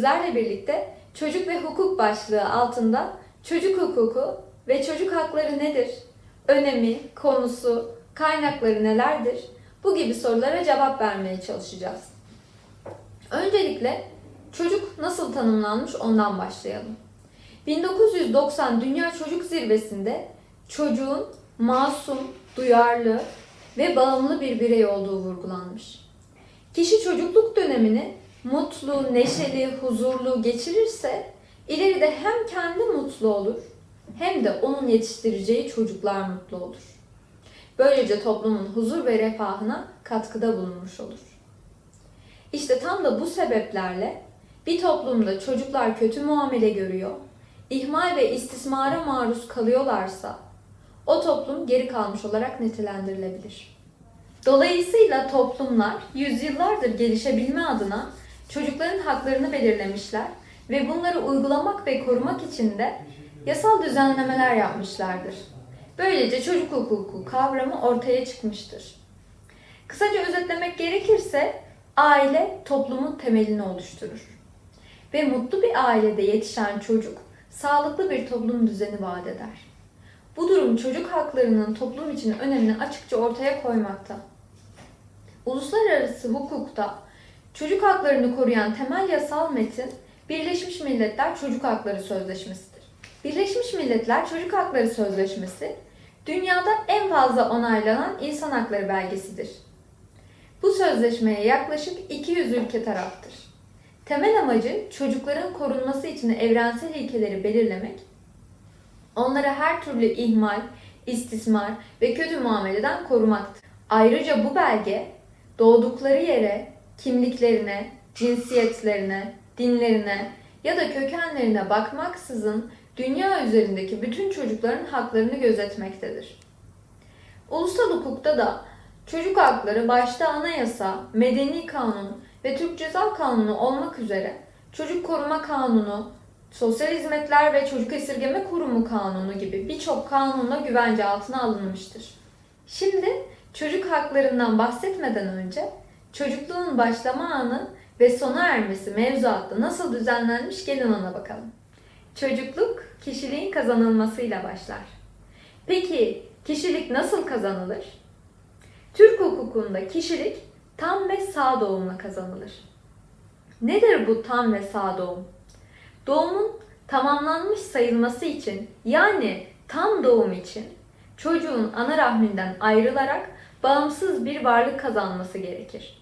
Sizlerle birlikte çocuk ve hukuk başlığı altında çocuk hukuku ve çocuk hakları nedir? Önemi, konusu, kaynakları nelerdir? Bu gibi sorulara cevap vermeye çalışacağız. Öncelikle çocuk nasıl tanımlanmış ondan başlayalım. 1990 Dünya Çocuk Zirvesi'nde çocuğun masum, duyarlı ve bağımlı bir birey olduğu vurgulanmış. Kişi çocukluk dönemini mutlu, neşeli, huzurlu geçirirse ileride hem kendi mutlu olur hem de onun yetiştireceği çocuklar mutlu olur. Böylece toplumun huzur ve refahına katkıda bulunmuş olur. İşte tam da bu sebeplerle bir toplumda çocuklar kötü muamele görüyor, ihmal ve istismara maruz kalıyorlarsa o toplum geri kalmış olarak nitelendirilebilir. Dolayısıyla toplumlar yüzyıllardır gelişebilme adına çocukların haklarını belirlemişler ve bunları uygulamak ve korumak için de yasal düzenlemeler yapmışlardır. Böylece çocuk hukuku kavramı ortaya çıkmıştır. Kısaca özetlemek gerekirse aile toplumun temelini oluşturur. Ve mutlu bir ailede yetişen çocuk sağlıklı bir toplum düzeni vaat eder. Bu durum çocuk haklarının toplum için önemini açıkça ortaya koymakta. Uluslararası hukukta çocuk haklarını koruyan temel yasal metin Birleşmiş Milletler Çocuk Hakları Sözleşmesi'dir. Birleşmiş Milletler Çocuk Hakları Sözleşmesi dünyada en fazla onaylanan insan hakları belgesidir. Bu sözleşmeye yaklaşık 200 ülke taraftır. Temel amacı çocukların korunması için evrensel ilkeleri belirlemek, onları her türlü ihmal, istismar ve kötü muameleden korumaktır. Ayrıca bu belge doğdukları yere, kimliklerine, cinsiyetlerine, dinlerine ya da kökenlerine bakmaksızın dünya üzerindeki bütün çocukların haklarını gözetmektedir. Ulusal hukukta da çocuk hakları başta anayasa, medeni kanun ve Türk Ceza Kanunu olmak üzere Çocuk Koruma Kanunu, Sosyal Hizmetler ve Çocuk Esirgeme Kurumu Kanunu gibi birçok kanunla güvence altına alınmıştır. Şimdi çocuk haklarından bahsetmeden önce çocukluğun başlama anı ve sona ermesi mevzuatta nasıl düzenlenmiş gelin ona bakalım. Çocukluk kişiliğin kazanılmasıyla başlar. Peki kişilik nasıl kazanılır? Türk hukukunda kişilik tam ve sağ doğumla kazanılır. Nedir bu tam ve sağ doğum? Doğumun tamamlanmış sayılması için yani tam doğum için çocuğun ana rahminden ayrılarak bağımsız bir varlık kazanması gerekir.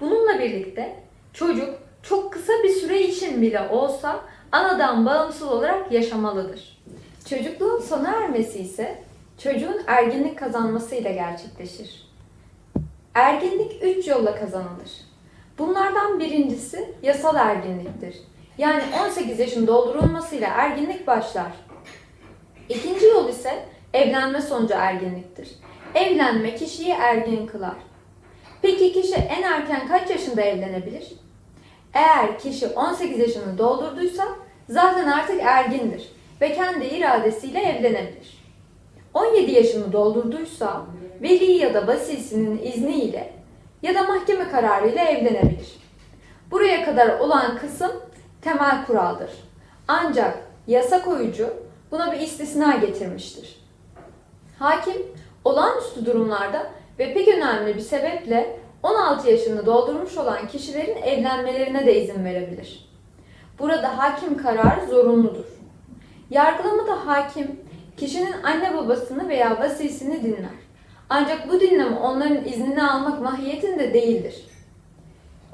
Bununla birlikte çocuk çok kısa bir süre için bile olsa anadan bağımsız olarak yaşamalıdır. Çocukluğun sona ermesi ise çocuğun erginlik kazanmasıyla gerçekleşir. Erginlik üç yolla kazanılır. Bunlardan birincisi yasal erginliktir. Yani 18 yaşın doldurulmasıyla erginlik başlar. İkinci yol ise evlenme sonucu erginliktir. Evlenme kişiyi ergin kılar. Peki kişi en erken kaç yaşında evlenebilir? Eğer kişi 18 yaşını doldurduysa zaten artık ergindir ve kendi iradesiyle evlenebilir. 17 yaşını doldurduysa veli ya da vasisinin izniyle ya da mahkeme kararıyla evlenebilir. Buraya kadar olan kısım temel kuraldır. Ancak yasa koyucu buna bir istisna getirmiştir. Hakim olağanüstü durumlarda ve pek önemli bir sebeple 16 yaşını doldurmuş olan kişilerin evlenmelerine de izin verebilir. Burada hakim kararı zorunludur. Yargılamada hakim kişinin anne babasını veya vasisini dinler. Ancak bu dinleme onların iznini almak mahiyetinde değildir.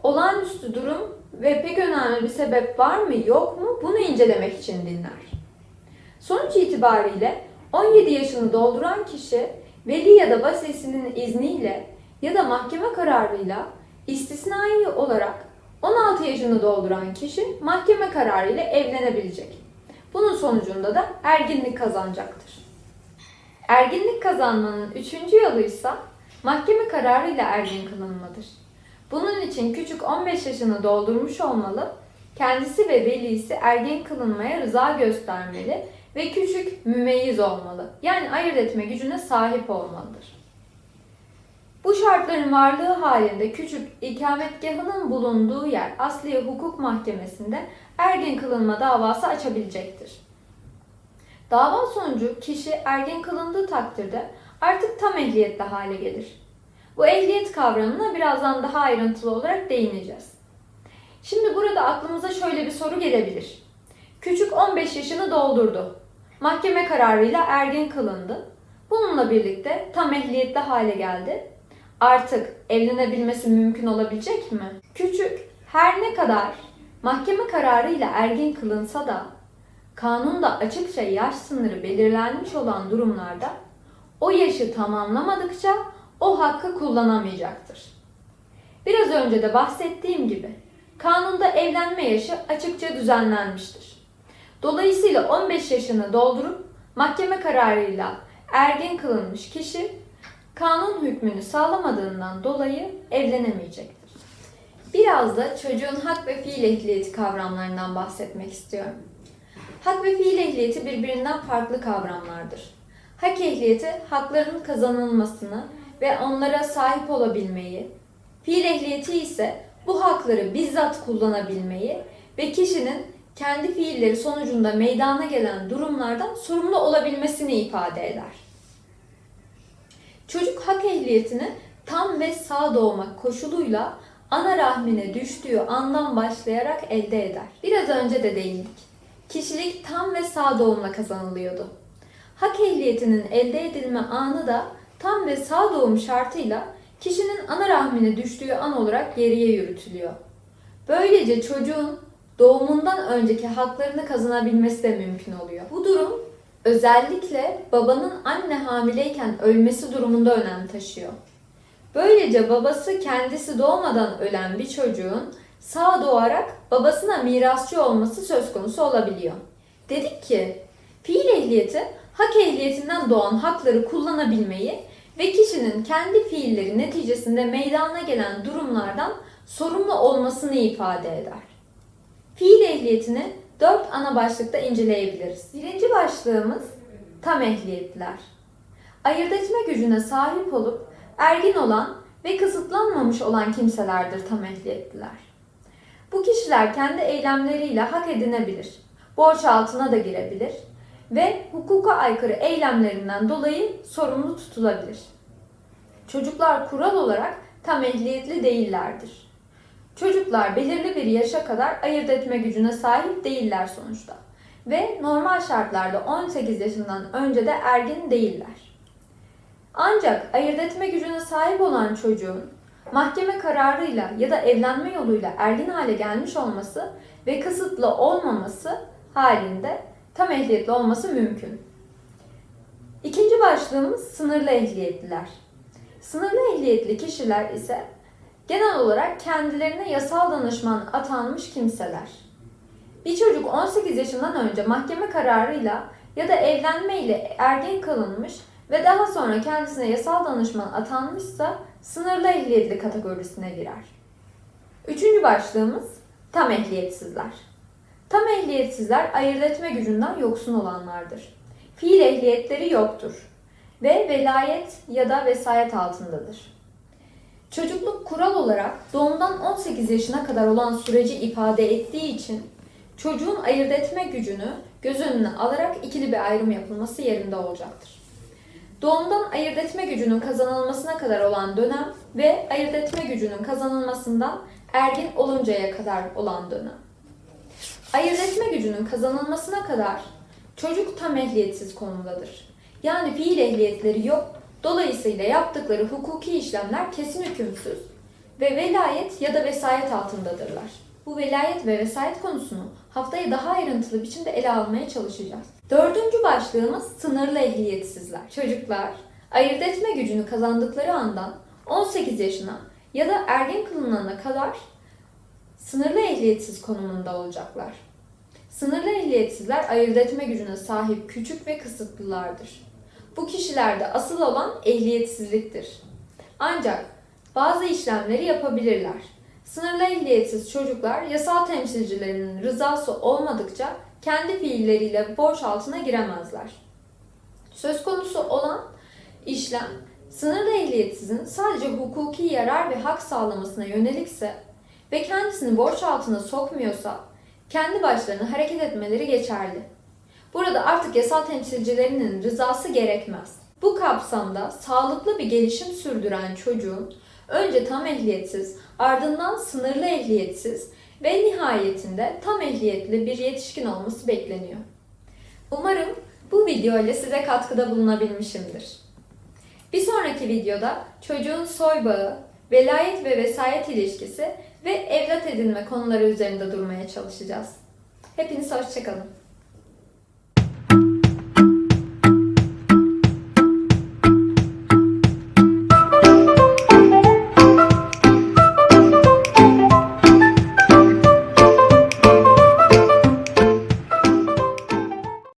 Olağanüstü durum ve pek önemli bir sebep var mı yok mu bunu incelemek için dinler. Sonuç itibariyle 17 yaşını dolduran kişi veli ya da vasisinin izniyle ya da mahkeme kararıyla istisnai olarak 16 yaşını dolduran kişi mahkeme kararıyla evlenebilecek. Bunun sonucunda da erginlik kazanacaktır. Erginlik kazanmanın üçüncü yolu ise mahkeme kararıyla ergin kılınmadır. Bunun için küçük 15 yaşını doldurmuş olmalı, kendisi ve velisi ergin kılınmaya rıza göstermeli ve küçük mümeyyiz olmalı. Yani ayırt etme gücüne sahip olmalıdır. Bu şartların varlığı halinde küçük ikametgahının bulunduğu yer Asliye Hukuk Mahkemesi'nde ergen kılınma davası açabilecektir. Dava sonucu kişi ergen kılındığı takdirde artık tam ehliyetli hale gelir. Bu ehliyet kavramına birazdan daha ayrıntılı olarak değineceğiz. Şimdi burada aklımıza şöyle bir soru gelebilir. Küçük 15 yaşını doldurdu. Mahkeme kararıyla ergen kılındı. Bununla birlikte tam ehliyetli hale geldi. Artık evlenebilmesi mümkün olabilecek mi? Küçük her ne kadar mahkeme kararıyla ergen kılınsa da kanunda açıkça yaş sınırı belirlenmiş olan durumlarda o yaşı tamamlamadıkça o hakkı kullanamayacaktır. Biraz önce de bahsettiğim gibi kanunda evlenme yaşı açıkça düzenlenmiştir. Dolayısıyla 15 yaşını doldurup mahkeme kararıyla ergen kılınmış kişi kanun hükmünü sağlamadığından dolayı evlenemeyecektir. Biraz da çocuğun hak ve fiil ehliyeti kavramlarından bahsetmek istiyorum. Hak ve fiil ehliyeti birbirinden farklı kavramlardır. Hak ehliyeti hakların kazanılmasını ve onlara sahip olabilmeyi, fiil ehliyeti ise bu hakları bizzat kullanabilmeyi ve kişinin kendi fiilleri sonucunda meydana gelen durumlardan sorumlu olabilmesini ifade eder. Çocuk hak ehliyetini tam ve sağ doğmak koşuluyla ana rahmine düştüğü andan başlayarak elde eder. Biraz önce de değindik. Kişilik tam ve sağ doğumla kazanılıyordu. Hak ehliyetinin elde edilme anı da tam ve sağ doğum şartıyla kişinin ana rahmine düştüğü an olarak geriye yürütülüyor. Böylece çocuğun doğumundan önceki haklarını kazanabilmesi de mümkün oluyor. Bu durum özellikle babanın anne hamileyken ölmesi durumunda önem taşıyor. Böylece babası kendisi doğmadan ölen bir çocuğun sağ doğarak babasına mirasçı olması söz konusu olabiliyor. Dedik ki fiil ehliyeti hak ehliyetinden doğan hakları kullanabilmeyi ve kişinin kendi fiilleri neticesinde meydana gelen durumlardan sorumlu olmasını ifade eder. Fiil ehliyetini dört ana başlıkta inceleyebiliriz. Birinci başlığımız tam ehliyetliler. Ayırt etme gücüne sahip olup ergin olan ve kısıtlanmamış olan kimselerdir tam ehliyetliler. Bu kişiler kendi eylemleriyle hak edinebilir, borç altına da girebilir ve hukuka aykırı eylemlerinden dolayı sorumlu tutulabilir. Çocuklar kural olarak tam ehliyetli değillerdir. Çocuklar belirli bir yaşa kadar ayırt etme gücüne sahip değiller sonuçta ve normal şartlarda 18 yaşından önce de ergin değiller. Ancak ayırt etme gücüne sahip olan çocuğun mahkeme kararıyla ya da evlenme yoluyla ergin hale gelmiş olması ve kısıtlı olmaması halinde tam ehliyetli olması mümkün. İkinci başlığımız sınırlı ehliyetliler. Sınırlı ehliyetli kişiler ise genel olarak kendilerine yasal danışman atanmış kimseler. Bir çocuk 18 yaşından önce mahkeme kararıyla ya da evlenmeyle ergen kalınmış ve daha sonra kendisine yasal danışman atanmışsa sınırlı ehliyetli kategorisine girer. Üçüncü başlığımız tam ehliyetsizler. Tam ehliyetsizler ayırt etme gücünden yoksun olanlardır. Fiil ehliyetleri yoktur ve velayet ya da vesayet altındadır. Çocukluk kural olarak doğumdan 18 yaşına kadar olan süreci ifade ettiği için çocuğun ayırt etme gücünü göz önüne alarak ikili bir ayrım yapılması yerinde olacaktır. Doğumdan ayırt etme gücünün kazanılmasına kadar olan dönem ve ayırt etme gücünün kazanılmasından ergin oluncaya kadar olan dönem. Ayırt etme gücünün kazanılmasına kadar çocuk tam ehliyetsiz konumdadır. Yani fiil ehliyetleri yok, dolayısıyla yaptıkları hukuki işlemler kesin hükümsüz ve velayet ya da vesayet altındadırlar. Bu velayet ve vesayet konusunu haftaya daha ayrıntılı biçimde ele almaya çalışacağız. Dördüncü başlığımız sınırlı ehliyetsizler. Çocuklar ayırt etme gücünü kazandıkları andan 18 yaşına ya da ergen kılınana kadar sınırlı ehliyetsiz konumunda olacaklar. Sınırlı ehliyetsizler ayırt etme gücüne sahip küçük ve kısıtlılardır. Bu kişilerde asıl olan ehliyetsizliktir. Ancak bazı işlemleri yapabilirler. Sınırlı ehliyetsiz çocuklar yasal temsilcilerinin rızası olmadıkça kendi fiilleriyle borç altına giremezler. Söz konusu olan işlem Sınırlı ehliyetsizin sadece hukuki yarar ve hak sağlamasına yönelikse ve kendisini borç altına sokmuyorsa kendi başlarına hareket etmeleri geçerli. Burada artık yasal temsilcilerinin rızası gerekmez. Bu kapsamda sağlıklı bir gelişim sürdüren çocuğun önce tam ehliyetsiz, ardından sınırlı ehliyetsiz ve nihayetinde tam ehliyetli bir yetişkin olması bekleniyor. Umarım bu video ile size katkıda bulunabilmişimdir. Bir sonraki videoda çocuğun soy bağı, velayet ve vesayet ilişkisi ve evlat edinme konuları üzerinde durmaya çalışacağız. Hepiniz hoşçakalın.